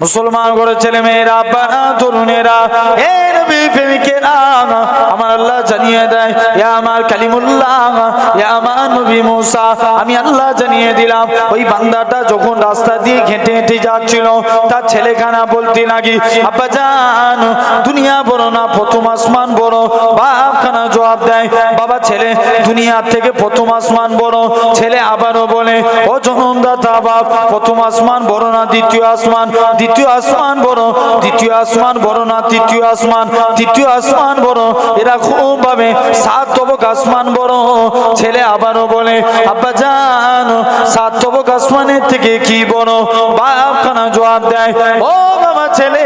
মুসলমান করে ছেলে মেয়েরা তরুণেরা এ আমার আল্লাহ জানিয়ে দেয়, ইয়া আমার কালিমুল্লাহ, ইয়া আমার নবী মুসা। আমি আল্লাহ জানিয়ে দিলাম, ওই বান্দাটা যখন রাস্তা দিয়ে হেঁটে হেঁটে যাচ্ছিল, তার ছেলেখানা বলতে লাগি, আব্বা জান, দুনিয়া বড় না, প্রথম আসমান বড়? বাপখানা জবাব দেয়, বাবা ছেলে, দুনিয়ার থেকে প্রথম আসমান বড়। ছেলে আবারও বলে, ও জনমদাতা বাপ, প্রথম আসমান বড় না, দ্বিতীয় আসমান? দ্বিতীয় আসমান বড়, দ্বিতীয় আসমান বড় না, তৃতীয় আসমান? তৃতীয় আসমান বড় এরকম ভাবে সাত তবক আসমান বড়। ছেলে আবারও বলে, আব্বা জানো, সাত তবক আসমানের থেকে কি বড়? বাপখানা জবাব দেয়, ও ছেলে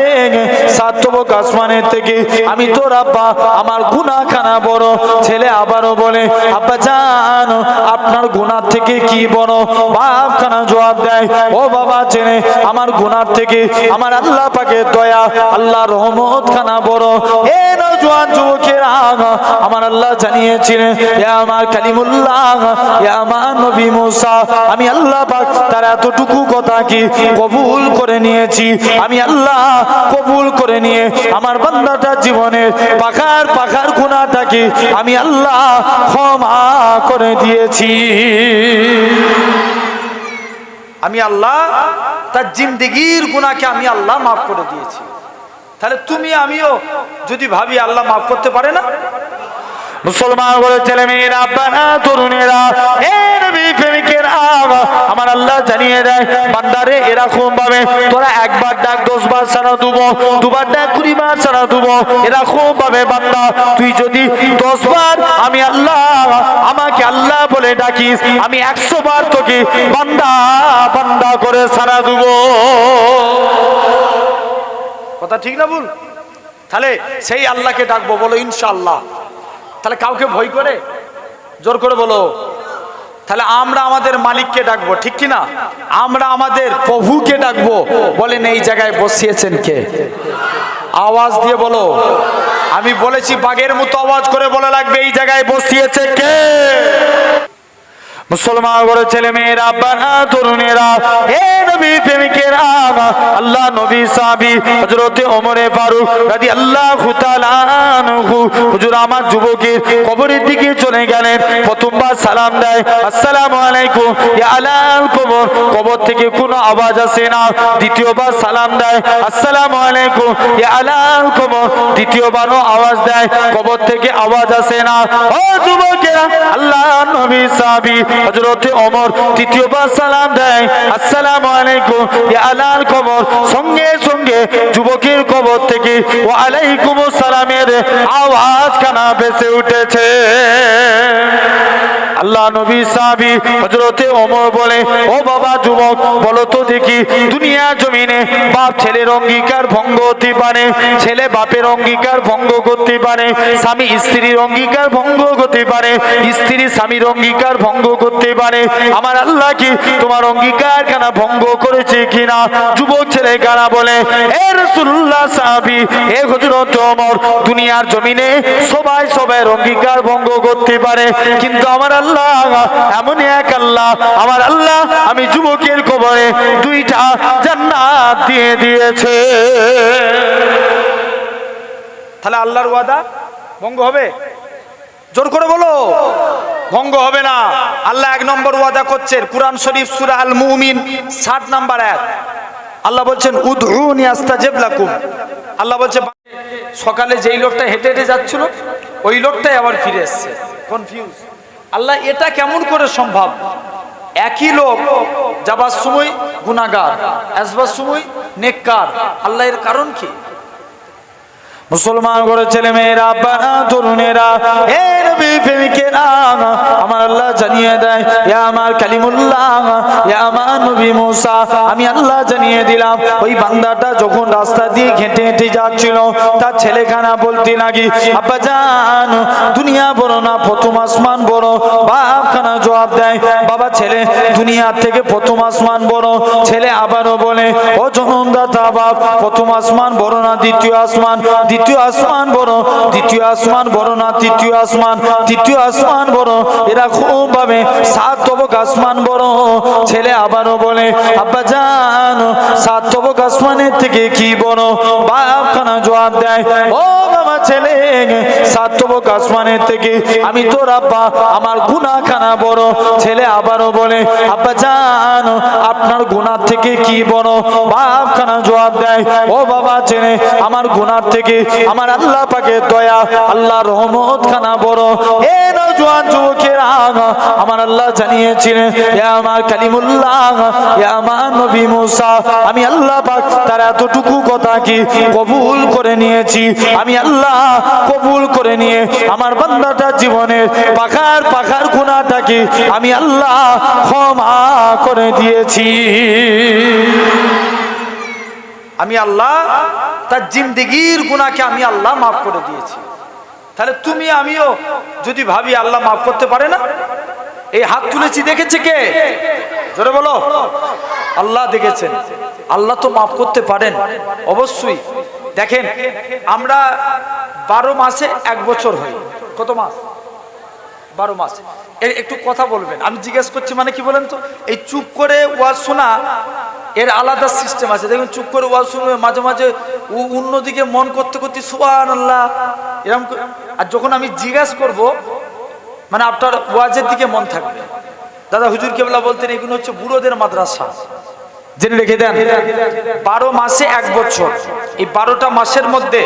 সাত আসমানের থেকে, আমি তোর আব্বা, আমার গুনা খানা বড়। ছেলে আবারও বলে, আব্বা জান, আপনার গুনার থেকে কি বড়? বাপ খানা জবাব দেয়, ও বাবা ছেলে, আমার গুনার থেকে, আমার আল্লাহ পাকে দয়া, আল্লাহ রহমত খানা বড়। এ নজওয়ান যুবকেরা আমার আল্লাহ জানিয়েছিলেন, ইয়া আমার কালিমুল্লাহ, ইয়া আমার নবী মুসা, আমি আল্লাহ পাক তার এতটুকু কথা কি কবুল করে নিয়েছি? আমি আল্লাহ কবুল করে নিয়ে আমার বান্দাটার জীবনের পাখার পাখার গুণাটা কি আমি আল্লাহ ক্ষমা করে দিয়েছি। আমি আল্লাহ তার জিন্দগির গুণাকে আমি আল্লাহ মাফ করে দিয়েছি। তাহলে তুমি আমিও যদি ভাবি আল্লাহ মাফ করতে পারে না? মুসলমান বলে ছেলে মেয়েরা আব্বারা তরুণেরা আমার আল্লাহ জানিয়ে দেয়, বান্দারে এরকম ভাবে তোরা একবার ডাক দশ বার সারা দুবো দুবার ডাক কুড়ি বার সারা দুবো এরকম ভাবে বান্দা, তুই যদি দশ বার আমি আল্লাহ, আমাকে আল্লাহ বলে ডাকিস, আমি একশো বার তোকে বান্দা বান্দা করে সারা দুবো কথা ঠিক না ভুল? তাহলে সেই আল্লাহকে ডাকবো, বলো, ইনশাআল্লাহ। তাহলে কাউকে ভয় করে? জোর করে বলো। তাহলে আমরা আমাদের মালিককে ডাকবো, ঠিক কি না? আমরা আমাদের প্রভুকে ডাকবো। বলেন, এই জায়গায় বসিয়েছেন কে? আওয়াজ দিয়ে বলো। আমি বলেছি, বাঘের মতো আওয়াজ করে বলে লাগবে, এই জায়গায় বসিয়েছে কে? মুসলমান বড় ছেলে মেয়েরা, বানা তরুণেরা, হে নবী প্রেমিকেরা আল্লাহ নবী সাহাবী হযরতে ওমরে ফারুক রাদিয়াল্লাহু তাআলা আনহু। হুজুর আমার যুবকের কবরের দিকে চলে গেলেন, প্রথমবার সালাম দেয়, আসসালামু আলাইকুম, ইয়া আলাল কবর। কবর থেকে কোনো আওয়াজ আসে না, দ্বিতীয়বার সালাম দেয়, আসসালামু আলাইকুম, ইয়া আলাল কবর। দ্বিতীয়বারও আওয়াজ দেয়, কবর থেকে আওয়াজ আসে না। ও যুবকেরা, আল্লাহ নবী সাহাবী হযরতে ওমর তৃতীয়বার সালাম দেয়, আসসালামু আলাইকুম আলাল কবর। সঙ্গে সঙ্গে যুবকের কবর থেকে, ওয়া আলাইকুম সালামের আওয়াজ কানা ভেসে উঠেছে। আল্লাহ নবী সাহাবী হযরতে ওমর বলে, ও বাবা যুবক, বলো তো দেখি, দুনিয়া জমিনে বাপ ছেলের অঙ্গীকার ভঙ্গ হতে পারে, ছেলে বাপের অঙ্গীকার ভঙ্গ করতে পারে, স্বামী স্ত্রীর অঙ্গীকার ভঙ্গ করতে পারে, স্ত্রী স্বামীর অঙ্গীকার ভঙ্গ করতে পারে। আমার আল্লাহ কি তোমার অঙ্গীকার কেনা ভঙ্গ করেছে কিনা? যুবক ছেলে কারা বলে, এ হযরত ওমর, দুনিয়ার জমিনে সবাই সবাই অঙ্গীকার ভঙ্গ করতে পারে। কিন্তু আমার আল্লাহ এমন এক আল্লাহ, আমার আল্লাহ আমি যুবকের কবরে দুইটা জান্নাত দিয়ে দিয়েছে। তাহলে আল্লাহর ওয়াদা ভঙ্গ হবে? জোর করে বলো। ভঙ্গ হবে না। আল্লাহ এক নম্বর ওয়াদা করছেন, কুরআন শরীফ সূরা আল মুমিন 60 নাম্বার এক আল্লাহ বলছেন, উদউনি আস্তাজিব লাকুম। আল্লাহ বলছে, সকালে যেই লোকটা হেঁটে হেঁটে যাচ্ছিল, ওই লোকটাই আবার ফিরে এসেছে। কনফিউজ আল্লাহ, এটা কেমন করে সম্ভব? একই লোক যাবার সময় গুনাগার আসবার সময় নেককার। আল্লাহ এর কারণ কি? মুসলমান করে ছেলে মেয়েরা আব্বারা তরুণেরা হে নবী প্রেমিকেরা আমার আল্লাহ জানিয়ে দেয় ইয়া আমার কালিমুল্লাহ ইয়া আমার নবী মুসা। আমি আল্লাহ জানিয়ে দিলাম, ওই বান্দাটা যখন রাস্তা দিয়ে হেঁটে হেঁটে যাচ্ছিল, তার ছেলেখানা বলতে লাগি, আব্বা জান, দুনিয়া বড় না, প্রথম আসমান বড়? বাপখানা জবাব দেয়, বাবা ছেলে দুনিয়ার থেকে প্রথম আসমান বড়। ছেলে আবারও বলে, ও জনমদাতা বাপ, প্রথম আসমান বড় না, দ্বিতীয় আসমান? দ্বিতীয় আসমান বড়, দ্বিতীয় আসমান বড় না, তৃতীয় আসমান তৃতীয় আসমান বড়। এরা খুব ভাবে সাত তবক আসমান বড়। ছেলে আবারও বলে, আব্বা জান সাত তবক আসমানের থেকে কি বড়? বাপ খানা জবাব দেয়, ও বাবা ছেলে সাত তবক আসমানের থেকে আমি তোর আব্বা, আমার গুনা খানা বড়। ছেলে আবারও বলে, আব্বা জান, আপনার গুনার থেকে কি বড়? বাপ খানা জবাব দেয়, ও বাবা ছেলে, আমার গুনার থেকে আমার আল্লাহ পাকে দয়া আল্লাহ রহমত খানা বড়। এ নজওয়ান যুবকেরা, আমার আল্লাহ জানিয়েছিলেন এ আমার কালিমুল্লাহ, এ আমার নবী মুসা, আমি আল্লাহ পাক তার এতটুকু কথা কি কবুল করে নিয়েছি? আমি আল্লাহ কবুল করে নিয়ে আমার বান্দাটার জীবনের পাখার পাখার গুণাটা কি আমি আল্লাহ ক্ষমা করে দিয়েছি। আমি আল্লাহ তার জিন্দগির গুণাকে আমি আল্লাহ মাফ করে দিয়েছি। তাহলে তুমি, আমিও যদি ভাবি আল্লাহ মাফ করতে পারে না, এই হাত তুলেছি দেখেছে কে? জোরে বলো। আল্লাহ দেখেছেন। আল্লাহ তো মাফ করতে পারেন, অবশ্যই। দেখেন, আমরা বারো মাসে এক বছর হই। কত মাস? বারো মাস। একটু কথা বলবেন। আমি জিজ্ঞেস করছি মানে কি বলেন তো? এই চুপ করে ওয়াজ শোনা এর আলাদা সিস্টেম আছে। দেখুন, চুপ করে ওয়াজ শুনবে মাঝে মাঝে অন্যদিকে মন করতে করতে সুবান আল্লাহ এরকম আর যখন আমি জিজ্ঞাসা করব মানে আপনার ওয়াজের দিকে মন থাকবে। দাদা হুজুর কেবলা বলতেন, এগুলো হচ্ছে বুড়োদের মাদ্রাসা। জেনে রেখে দেন, বারো মাসে এক বছর। এই বারোটা মাসের মধ্যে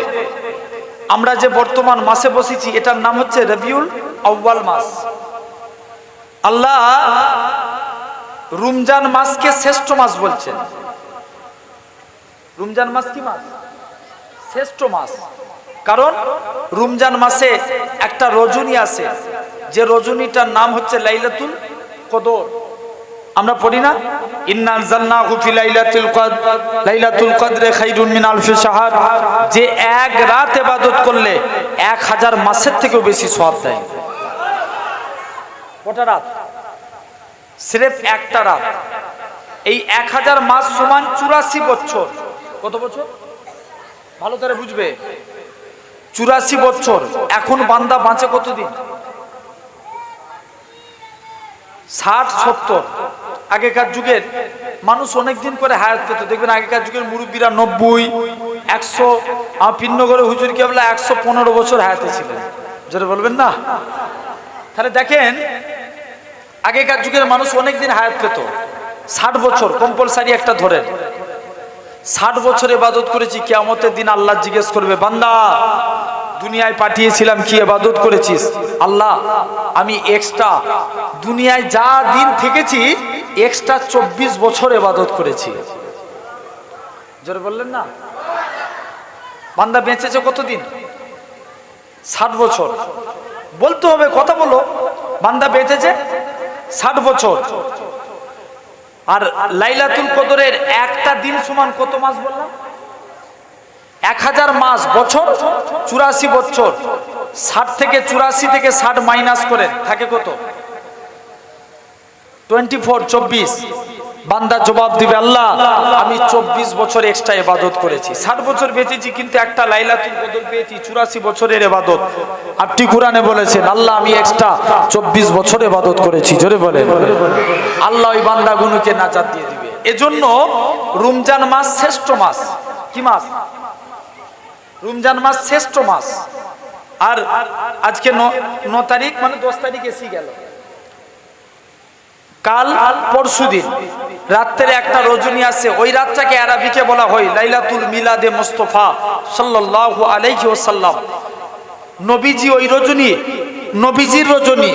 আমরা যে বর্তমান মাসে বসেছি, এটার নাম হচ্ছে রবিউল আউ্বাল মাস। আল্লাহ রমজান মাসকে শ্রেষ্ঠ মাস বলছেন রমজান মাস কি মাস? শ্রেষ্ঠ মাস। কারণ রমজান মাসে একটা রজনী আছে। যে রজনীটার নাম হচ্ছে লাইলাতুল কদর। আমরা পড়ি না? যে এক রাত ইবাদত করলে এক হাজার মাসের থেকেও বেশি সওয়াব দেয়। কটা রাত? সিরেফ একটা রাত। এই এক হাজার মাস সমান চুরাশি বছর। কত বছর? ভালো করে বুঝবে। চুরাশি বছর। এখন বান্দা বাঁচে কতদিন? ষাট, সত্তর। আগেকার যুগের মানুষ অনেক দিন করে হায়াত পেত। দেখবেন আগেকার যুগের মুরব্বীরা নব্বই, একশো আমার পিন্নগরে হুজুর কেবলা একশো পনেরো বছর হায়াতে ছিলেন। যেটা বলবেন না? তাহলে দেখেন আগেকার যুগের মানুষ অনেক দিন হায়াত পেত। ষাট বছর কম্পালসারি একটা ধরেন ষাট বছর এবাদত করেছি, কেয়ামতের দিন আল্লাহ জিজ্ঞেস করবে, বান্দা, দুনিয়ায় পাঠিয়েছিলাম কি এবাদত করেছিস? আল্লাহ, আমি এক্সট্রা দুনিয়ায় যা দিন থেকেছি এক্সট্রা চব্বিশ বছর এবাদত করেছি। জোরে বললেন না? বান্দা বেঁচেছে কতদিন? ষাট বছর। বলতে হবে, কথা বলো, বান্দা বেঁচেছে? ষাট বছর। আর লাইলাতুল কদরের একটা দিন সমান কত মাস বললাম? এক হাজার মাস, বছর? চুরাশি বছর। ষাট থেকে চুরাশি থেকে ষাট মাইনাস করে থাকে কত? টোয়েন্টি ফোর, চব্বিশ। বান্দা জবাব দিবে, আল্লাহ, আমি চব্বিশ বছর এক্সট্রা এবাদত করেছি। ষাট বছর বেঁচেছি, কিন্তু একটা লাইলাতুল কদর পেয়েছি, চুরাশি বছরের এবাদত আপনি কোরআনে বলেছেন, আল্লাহ, আমি এক্সট্রা চব্বিশ বছর এবাদত করেছি। জোরে বলেন। আল্লাহ ওই বান্দাগুলোকে নাজাত দিয়ে দিবে। এজন্য রমজান মাস শ্রেষ্ঠ মাস। কি মাস? রমজান মাস শ্রেষ্ঠ মাস। আর আজকে ন তারিখ মানে দশ তারিখ এসে গেল। কাল পরশু দিন, রাত্রের একটা রজনী আছে, ওই রাতটাকে আরবিকে বলা হয় লাইলাতুল মিলাদে মোস্তফা সাল্লাল্লাহু আলাইহি ওয়াসাল্লাম। নবীজি ওই রজনী, নবীজির রজনী।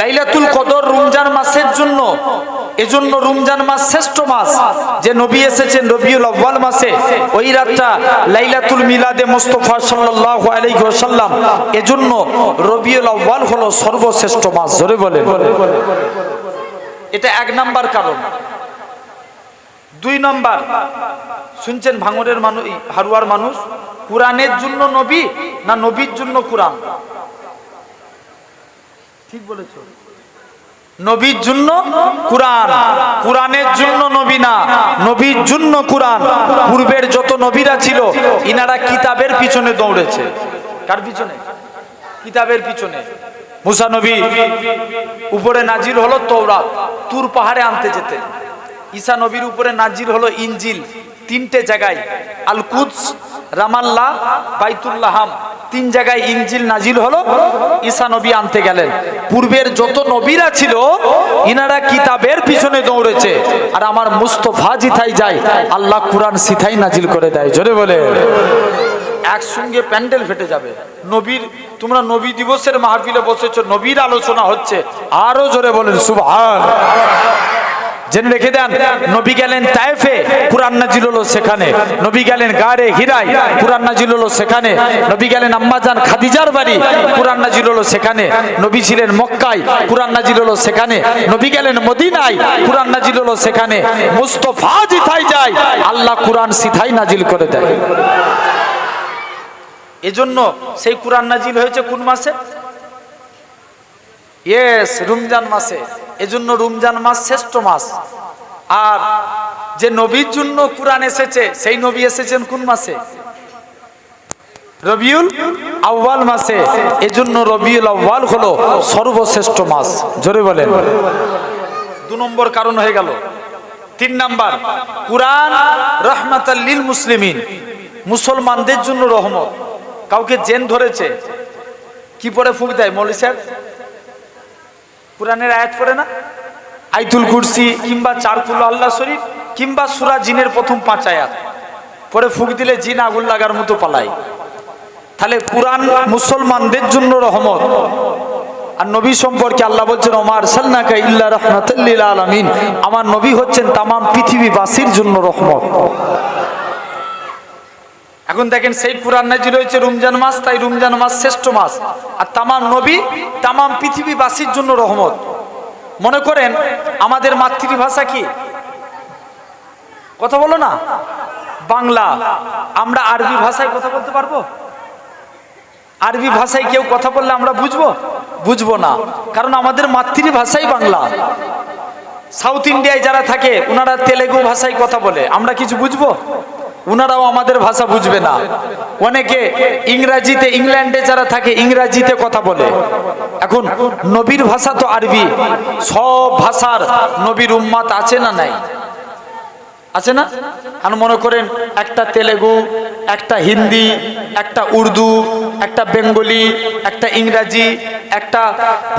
লাইলাতুল কদর রমজান মাসের জন্য এজন্য রমজান মাস শ্রেষ্ঠ মাস। যে নবী এসেছেন রবিউল আউয়াল মাসে, ওই রাতটা লাইলাতুল মিলাদে মুস্তাফা সাল্লাল্লাহু আলাইহি ওয়াসাল্লাম। এজন্য রবিউল আউয়াল হলো সর্বশ্রেষ্ঠ মাস, জোরে বলেন। এটা এক নাম্বার কারণ। দুই নাম্বার, শুনছেন ভাঙরের মানুষ হারুয়ার মানুষ, কোরআনের জন্য নবী না নবীর জন্য কোরআন? ঠিক বলেছ? নবীর জন্য কোরআন। কোরআনের জন্য নবী না, নবীর জন্য কোরআন। পূর্বের যত নবীরা ছিল, ইনারা কিতাবের পিছনে দৌড়েছে। কার পিছনে? কিতাবের পিছনে। মুসা নবী, উপরে নাজির হলো তৌরাত তুর পাহাড়ে আনতে যেতেন। ঈসা নবীর উপরে নাজির হলো ইঞ্জিল তিনটে জায়গায় আল কুদস রামাল্লাহ বাইতুল্লাহাম। তিন জায়গায় ইঞ্জিল নাজিল হলো, ঈসা নবী আনতে গেলেন। পূর্বের যত নবীরা ছিল, ইনারা কিতাবের পিছনে দৌড়েছে। আর আমার মুস্তফা জিথাই যায়, আল্লাহ কোরআন সিথাই নাজিল করে দেয়। জোরে বলে। একসঙ্গে প্যান্ডেল ফেটে যাবে। নবীর, তোমরা নবী দিবসের মাহফিলে বসেছ, নবীর আলোচনা হচ্ছে। আরও জোরে বলেন, সুবহান। জেনে রেখে দেন, নবী গেলেন তায়েফে, কুরআন নাজিল হলো সেখানে। নবী গেলেন গারে হিরাই কুরআন নাজিল হলো সেখানে। নবী গেলেন আম্মাজান খাদিজার বাড়ি, কুরআন নাজিল হলো সেখানে। নবী ছিলেন মক্কায়, কুরআন নাজিল হলো সেখানে। নবী গেলেন মদিনায়, কুরআন নাজিল হলো সেখানে। মুস্তফা জিথাই যায়, আল্লাহ কুরআন সিথাই নাজিল করে দেয়। এজন্য সেই কুরআন নাজিল হয়েছে কোন মাসে? ইয়েস রমজান মাসে। এজন্য রমজান মাস শ্রেষ্ঠ মাস। আর যে নবীর জন্য কোরআন এসেছে, সেই নবী এসেছেন কোন মাসে? রবিউল আউয়াল মাসে। এজন্য রবিউল আউয়াল হলো সর্বশ্রেষ্ঠ মাস। জোরে বলেন। দু নম্বর কারণ হয়ে গেল। তিন নাম্বার, কুরআন রহমাতাল্লিল মুসলিমিন। মুসলমানদের জন্য রহমত। কাউকে জেন ধরেছে, কি পরে ফুক দেয় মৌলি কোরআনের আয়াত পড়ে না? আইতুল কুরসি কিংবা চারকুল আল্লাহ শরীফ কিংবা সুরা জিনের প্রথম পাঁচ আয়াত। পরে ফুক দিলে জিন আগুন লাগার মতো পালায়। তাহলে কোরআন মুসলমানদের জন্য রহমত। আর নবী সম্পর্কে আল্লাহ বলছেন ওমার সাল্লাকা ইল্লা রহমাতুল্লিল আলামিন। আমার নবী হচ্ছেন তামাম পৃথিবীবাসীর জন্য রহমত। এখন দেখেন সেই কোরআন নাজিল হয়েছে রমজান মাস, তাই রমজান মাস শ্রেষ্ঠ মাস। আর তামাম নবী, তামাম পৃথিবীবাসীর জন্য রহমত। মনে করেন আমাদের মাতৃভাষা কি? কথা বলো না? বাংলা। আমরা আরবি ভাষায় কথা বলতে পারব? আরবি ভাষায় কেউ কথা বললে আমরা বুঝব? বুঝব না। কারণ আমাদের মাতৃভাষাই বাংলা। সাউথ ইন্ডিয়ায় যারা থাকে ওনারা তেলেগু ভাষায় কথা বলে। আমরা কিছু বুঝব? ওনারাও আমাদের ভাষা বুঝবে না। অনেকে ইংরাজিতে, ইংল্যান্ডে যারা থাকে, ইংরাজিতে কথা বলে। এখন নবীর ভাষা তো আরবি। সব ভাষার নবীর উম্মাত আছে না নাই? আছে না? আর মনে করেন একটা তেলেগু, একটা হিন্দি, একটা উর্দু, একটা বেঙ্গলি, একটা ইংরাজি, একটা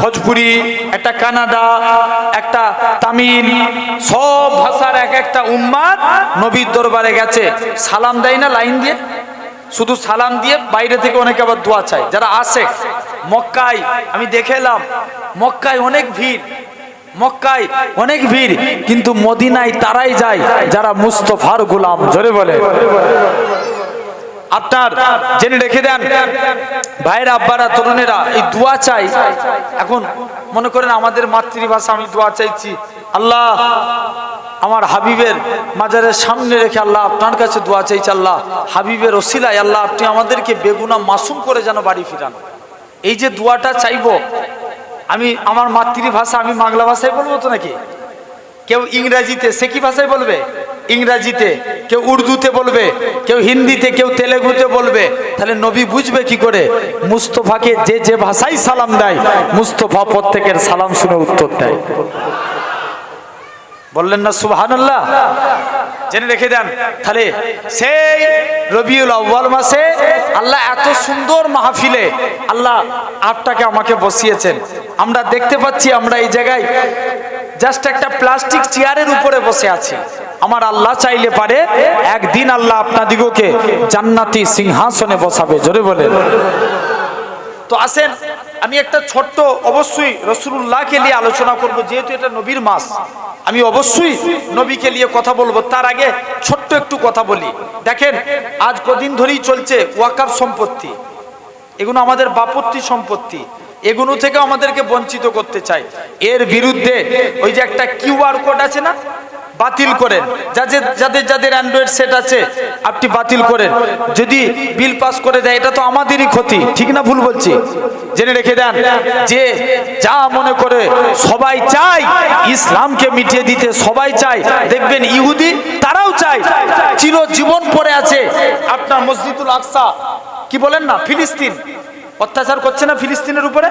ভোজপুরি, একটা কানাডা, একটা তামিল, সব ভাষার এক একটা উম্মাদ নবীর দরবারে গেছে। সালাম দেয় না লাইন দিয়ে? শুধু সালাম দিয়ে বাইরে থেকে অনেকে আবার দোয়া চায়। যারা আসে মক্কায়, আমি দেখে এলাম, মক্কায় অনেক ভিড়। মক্কায় অনেক ভিড়, কিন্তু মদিনায় তারাই যায়, যারা মুস্তফার গোলাম। জোরে বলে। আপনার জেনে রেখে দেন ভাইরা আব্বারা, তরুণেরা, এই দোয়া চাই। এখন মনে করেন আমাদের মাতৃভাষা, আমি দোয়া চাইছি। আল্লাহ, আমার হাবিবের মাজারের সামনে রেখে আল্লাহ আপনার কাছে দোয়া চাইছি, আল্লাহ হাবিবের ওসিলায় আল্লাহ আপনি আমাদেরকে বেগুনা মাসুম করে যেন বাড়ি ফিরান। এই যে দোয়াটা চাইব আমি আমার মাতৃভাষা, আমি বাংলা ভাষায় বলব তো নাকি? কেউ ইংরাজিতে, সে কি ভাষায় বলবে? ইংরাজিতে। কেউ উর্দুতে বলবে, কেউ হিন্দিতে, কেউ তেলেগুতে বলবে। তাহলে নবী বুঝবে কি করে? মুস্তফাকে যে যে ভাষায় সালাম দেয়, মুস্তফা প্রত্যেকের সালাম শুনে উত্তর দেয়। বললেন না, সুবহানাল্লাহ? জেনে রেখে দেন। তাহলে সেই রবিউল আউ্বাল মাসে আল্লাহ এত সুন্দর মাহফিলে আল্লাহ আপনাকে আমাকে বসিয়েছেন। আমরা দেখতে পাচ্ছি আমরা এই জায়গায় জাস্ট একটা প্লাস্টিক চেয়ারের উপরে বসে আছি। আমার আল্লাহ চাইলে পারে একদিন আল্লাহ আপনাদিগকে জান্নাতি সিংহাসনে বসাবে। জোরে বলেন। তো আসেন, আমি একটা ছোট্ট অবশ্যই রসুল্লাহকে নিয়ে আলোচনা করব, যেহেতু এটা নবীর মাস। আমি অবশ্যই নবীকে নিয়ে কথা বলব। তার আগে ছোট্ট একটু কথা বলি। দেখেন, আজ কদিন ধরেই চলছে ওয়াকাফ সম্পত্তি। এগুলো আমাদের বাপত্তি সম্পত্তি। এগুলো থেকে আমাদেরকে বঞ্চিত করতে চাই এর বিরুদ্ধে ওই যে একটা কিউআর কোড আছে না বাতিল করেন। যাদের যাদের যাদের অ্যান্ড্রয়েড সেট আছে, আপনি বাতিল করেন। যদি বিল পাস করে দেয়, এটা তো আমাদেরই ক্ষতি, ঠিক না ভুল বলছি? জেনে রেখে দেন, যে যা মনে করে সবাই চায়, ইসলামকে মিটিয়ে দিতে সবাই চায়। দেখবেন ইহুদি, তারাও চায়। চিরজীবন পরে আছে। আপনার মসজিদুল আকসা, কি বলেন না? ফিলিস্তিন। অত্যাচার করছে না ফিলিস্তিনের উপরে?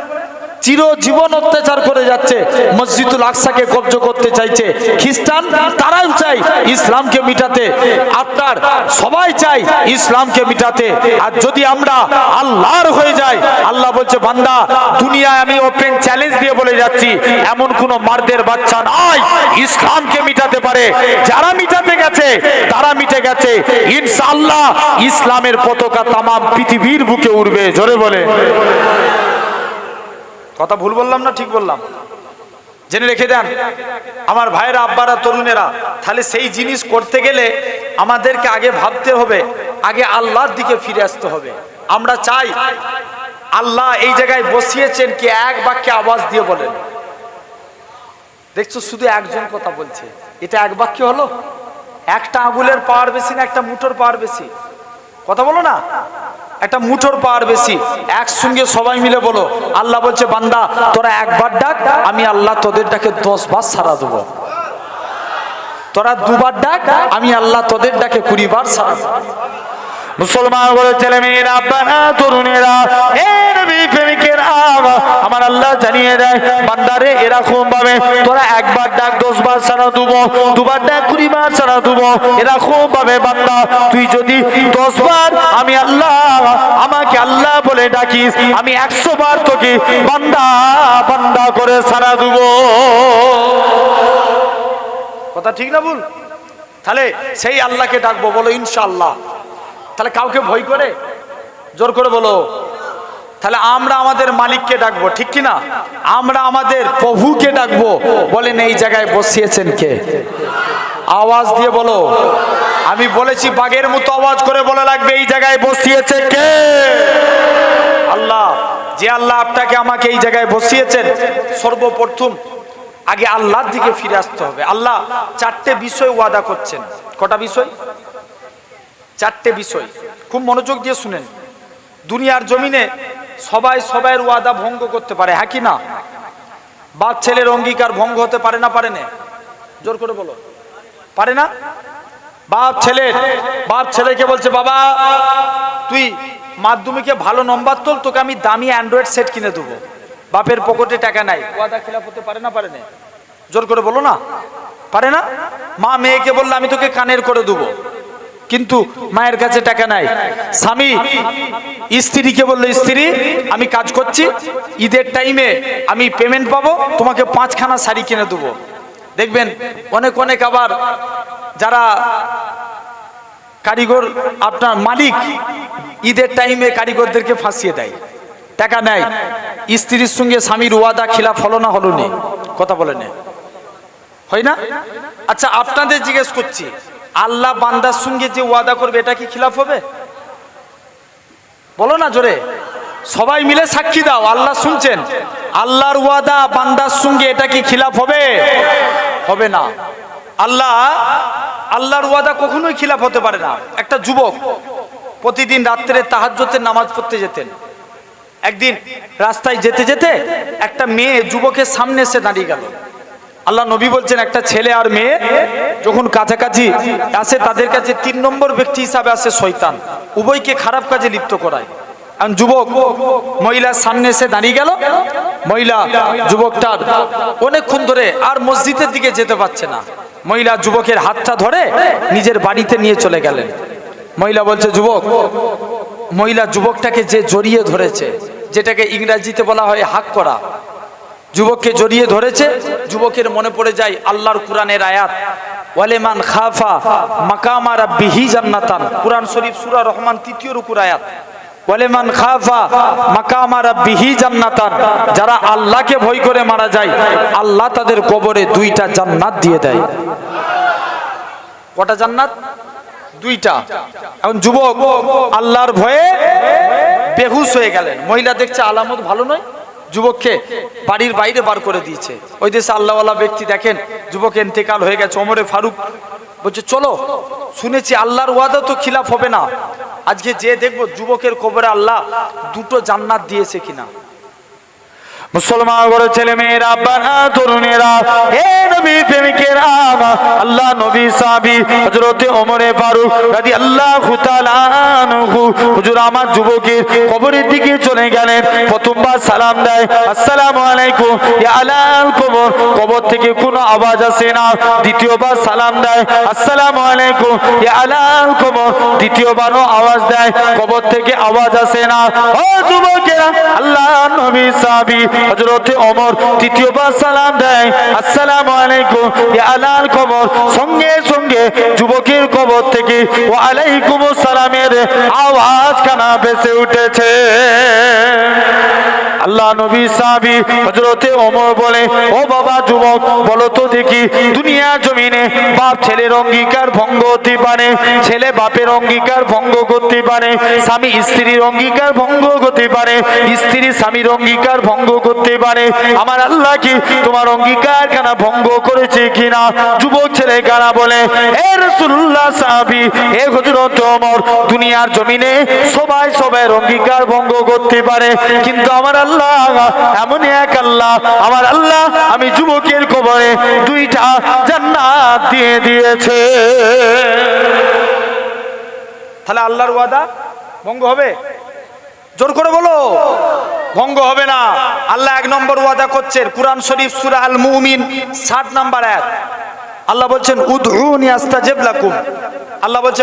চিরজীবন অত্যাচার করে যাচ্ছে। মসজিদুল আকসাকে কব্জ করতে চাইছে খ্রিস্টান, তারাও চাই ইসলামকে মিটাতে। আপনার সবাই চাই ইসলামকে মিটাতে। আর যদি আমরা আল্লাহর হয়ে যাই, আল্লাহ বলছে, বান্দা, দুনিয়ায় আমি ওপেন চ্যালেঞ্জ দিয়ে বলে যাচ্ছি, এমন কোন মারদের বাচ্চা নাই, ইসলামকে মিটাতে পারে। যারা মিটাতে গেছে, তারা মিটে গেছে। ইনশাআল্লাহ, ইসলামের পতাকা তামাম পৃথিবীর বুকে উড়বে। জোরে বলে কথা ভুল বললাম না ঠিক বললাম? জেনে রেখে দেন, আমার ভাইয়েরা, আব্বারা, তরুণেরা, তাহলে সেই জিনিস করতে গেলে আমাদেরকে আগে ভাবতে হবে, আগে আল্লাহর দিকে ফিরে আসতে হবে। আমরা চাই আল্লাহ এই জায়গায় বসিয়েছেন কি এক বাক্যে আওয়াজ দিয়ে বলেন। দেখছ, শুধু একজন কথা বলছে। এটা এক বাক্য হলো? একটা আঙুলের পাওয়ার বেশি না একটা মুঠোর পাওয়ার বেশি? কথা বলো না। একটা মুঠোর পাওয়ার বেশি। একসঙ্গে সবাই মিলে বলো, আল্লাহ বলছে, বান্দা, তোরা একবার ডাক, আমি আল্লাহ তোদের ডাকে দশ বার সারা দেবো। তোরা দুবার ডাক, আমি আল্লাহ তোদের ডাকে কুড়ি বার সারা দেবো। মুসলমান বলে ছেলে মেয়েরা আব্বারা তরুণেরা আমার আল্লাহ জানিয়ে দেয়, বান্দারে এরকম ভাবে তোরা একবার ডাক দশ বার সারা দুবো, দুবার ডাক কুড়ি বার সারা দুবো এরকম ভাবে বান্দা, তুই যদি দশ বার আমি আল্লাহ, আমাকে আল্লাহ বলে ডাকিস, আমি একশো বার তোকে বান্দা বান্দা করে সারা দুবো। কথা ঠিক না ভুল? তাহলে সেই আল্লাহকে ডাকবো, বলো, ইনশাআল্লাহ। তাহলে কাউকে ভয় করে? জোর করে বলো। তাহলে আমরা আমাদের মালিককে ডাকবো, ঠিক কি না আমরা আমাদের প্রভুকে ডাকবো। বলেন, এই জায়গায় বসিয়েছেন কে? আওয়াজ দিয়ে বলো। আমি বলেছি, বাঘের মতো আওয়াজ করে বলে লাগবে, এই জায়গায় বসিয়েছে কে? আল্লাহ, যে আল্লাহ আপনাকে আমাকে এই জায়গায় বসিয়েছেন, সর্বপ্রথম আগে আল্লাহর দিকে ফিরে আসতে হবে। আল্লাহ চারটে বিষয় ওয়াদা করছেন। কটা বিষয়? চারটে বিষয়। খুব মনোযোগ দিয়ে শুনেন। দুনিয়ার জমিনে সবাই সবাইয়ের ওয়াদা ভঙ্গ করতে পারে হ্যাঁ কি না? বাপ ছেলের অঙ্গীকার ভঙ্গ হতে পারে না পারে না? জোর করে বলো। পারে না? বাপ ছেলের, বাপ ছেলেকে বলছে, বাবা, তুই মাধ্যমিকে ভালো নম্বর তোল, তোকে আমি দামি অ্যান্ড্রয়েড সেট কিনে দেবো। বাপের পকেটে টাকা নাই। ওয়াদা খেলাপ হতে পারে না পারে না? জোর করে বলো না? পারে না? মা মেয়েকে বললে, আমি তোকে কানের করে দেবো। কিন্তু মায়ের কাছে টাকা নাই। স্বামী, স্ত্রীকে বলল, স্ত্রী, আমি কাজ করছি, ঈদের টাইমে আমি পেমেন্ট পাবো, তোমাকে পাঁচখানা শাড়ি কিনে দেবো। দেখবেন, অনেক অনেক আবার যারা কারিগর আপনার মালিক, ঈদের টাইমে কারিগরদেরকে ফাঁসিয়ে দেয়। টাকা নেয় স্ত্রীর সঙ্গে স্বামীর ওয়াদা, খিলাফ হলো না, হলো নি? কথা বলে নে? হয় না? আচ্ছা আপনাদের জিজ্ঞেস করছি আল্লাহ বান্দার সঙ্গে যে ওয়াদা করবে, এটা কি খিলাফ হবে? বলো না জোরে। সবাই মিলে সাক্ষী দাও, আল্লাহ শুনছেন। আল্লাহর ওয়াদা বান্দার সঙ্গে এটা কি খিলাফ হবে? হবে না। আল্লাহ, আল্লাহর ওয়াদা কখনোই খিলাফ হতে পারে না। একটা যুবক প্রতিদিন রাত্রে তাহাজ্জতের নামাজ পড়তে যেতেন। একদিন রাস্তায় যেতে যেতে একটা মেয়ে যুবকের সামনে এসে দাঁড়িয়ে গেল। আল্লাহ নবী বলছেন, একটা ছেলে আর মেয়ে যখন কাছাকাছি আসে, তাদের কাছে তিন নম্বর ব্যক্তি হিসাবে আসে শয়তান। উভয়কে খারাপ কাজে লিপ্ত করায়। এখন যুবক, মহিলার সামনে এসে দাঁড়িয়ে গেল, মহিলা যুবকটার অনেকক্ষণ ধরে আর মসজিদের দিকে যেতে পারছে না। মহিলা যুবকের হাতটা ধরে নিজের বাড়িতে নিয়ে চলে গেলেন। মহিলা বলছে, যুবক, মহিলা যুবকটাকে যে জড়িয়ে ধরেছে, যেটাকে ইংরাজিতে বলা হয় হাক করা যুবককে জড়িয়ে ধরেছে। যুবকের মনে পড়ে যায় আল্লাহর কোরআনের আয়াত। ওয়ালেমান খাফা মাকামা রাব্বিহি জান্নাতান। কোরআন শরীফ সূরা রহমান তৃতীয় রুকুর আয়াত। ওয়ালেমান খাফা মাকামা রাব্বিহি জান্নাতান। যারা আল্লাহকে ভয় করে মারা যায়, আল্লাহ তাদের কবরে দুইটা জান্নাত দিয়ে দেয়। কটা জান্নাত? দুইটা। এখন যুবক, আল্লাহর ভয়ে বেহুশ হয়ে গেলেন। মহিলা দেখছে আলামত ভালো নয়। যুবককে বাড়ির বাইরে বার করে দিয়েছে। ওই দেশে আল্লাহওয়ালা ব্যক্তি দেখেন, যুবক এন্তেকাল হয়ে গেছে অমরে ফারুক বলছে, চলো, শুনেছি আল্লাহর ওয়াদা তো খিলাফ হবে না। আজকে যে দেখব যুবকের কবরে আল্লাহ দুটো জান্নাত দিয়েছে কিনা। মুসলমান ছেলে মেয়েরা, বানা তরুণেরা এ নবী প্রেমিকেরা আল্লাহ নবী সাহাবী, হযরতে ওমরে ফারুক রাদিয়াল্লাহু তাআলা আনহু। হুজুর, আমার যুবকের কবরের দিকে চলে গেলেন, প্রথমবার সালাম দেয়, আসসালামু আলাইকুম, ইয়া আলাল কবর। কবর থেকে কোনো আওয়াজ আসে না। দ্বিতীয়বার সালাম দেয়, আসসালামু আলাইকুম, ইয়া আলাল কবর। দ্বিতীয়বারও আওয়াজ দেয়, কবর থেকে আওয়াজ আসে না। ও যুবকেরা, আল্লাহ নবী সাহাবী হযরতে অমর তৃতীয়বার সালাম দেয়, আসসালামু আলাইকুম। আলাল কবর, সঙ্গে সঙ্গে যুবকের কবর থেকে ওয়া আলাইকুম সালামের আওয়াজ কানা ভেসে উঠেছে। আল্লাহ নবী সাহাবী হযরতে ওমর বলে, ও বাবা যুবক, বলো তো দেখি, দুনিয়া জমিনে বাপ ছেলের অঙ্গীকার ভঙ্গ হতে পারে, ছেলে বাপের অঙ্গীকার ভঙ্গ করতে পারে, স্বামী স্ত্রীর অঙ্গীকার ভঙ্গ করতে পারে, স্ত্রী স্বামীর অঙ্গীকার ভঙ্গ করতে পারে? আমার আল্লাহ কি তোমার অঙ্গীকার কেন ভঙ্গ করেছে কিনা? যুবক ছেলে কারা বলে দুনিয়ার জমিনে সবাই সবাই অঙ্গীকার ভঙ্গ করতে পারে। কিন্তু আমার আল্লাহ এমন এক আল্লাহ। আমার আল্লাহ, আমি যুবকের কবরে দুইটা জান্নাত দিয়ে দিয়েছে। তাহলে আল্লাহর ওয়াদা ভঙ্গ হবে? জোর করে বলো। ভঙ্গ হবে না। আল্লাহ এক নম্বর ওয়াদা করছেন, কুরআন শরীফ সূরা আল মুমিন 60 নাম্বার এক আল্লাহ বলছেন, উদউনি আস্তাজিব লাকুম। আল্লাহ বলছে